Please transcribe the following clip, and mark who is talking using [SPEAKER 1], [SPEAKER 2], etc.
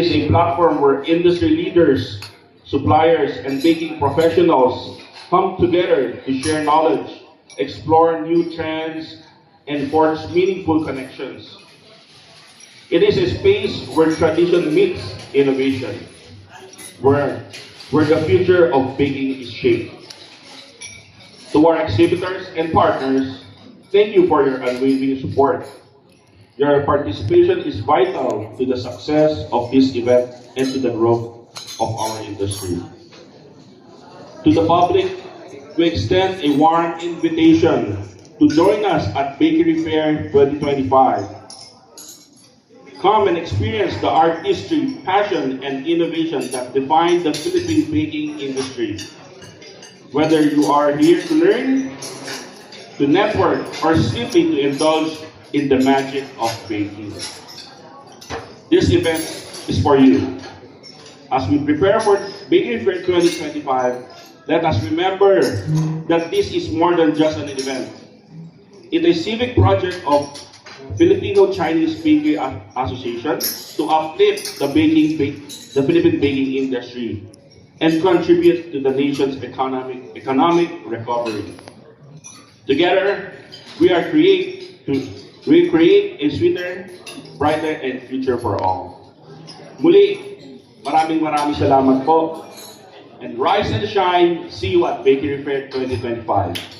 [SPEAKER 1] is a platform where industry leaders, suppliers, and baking professionals come together to share knowledge, explore new trends, and forge meaningful connections. It is a space where tradition meets innovation, where, where the future of baking is shaped. To our exhibitors and partners, thank you for your unwavering support. Your participation is vital to the success of this event and to the growth of our industry. To the public, we extend a warm invitation to join us at Bakery Fair 2025. Come and experience the artistry, passion, and innovation that define the Philippine baking industry. Whether you are here to learn, to network, or simply to indulge in the magic of baking. This event is for you. As we prepare for Bakery Fair 2025, let us remember that this is more than just an event. It is a civic project of Filipino Chinese Bakery Association to uplift the baking, the Philippine baking industry and contribute to the nation's economic economic recovery. Together, we are create to we create a sweeter, brighter, and future for all. Muli, maraming maraming salamat po. And rise and shine. See you at Bakery Fair 2025.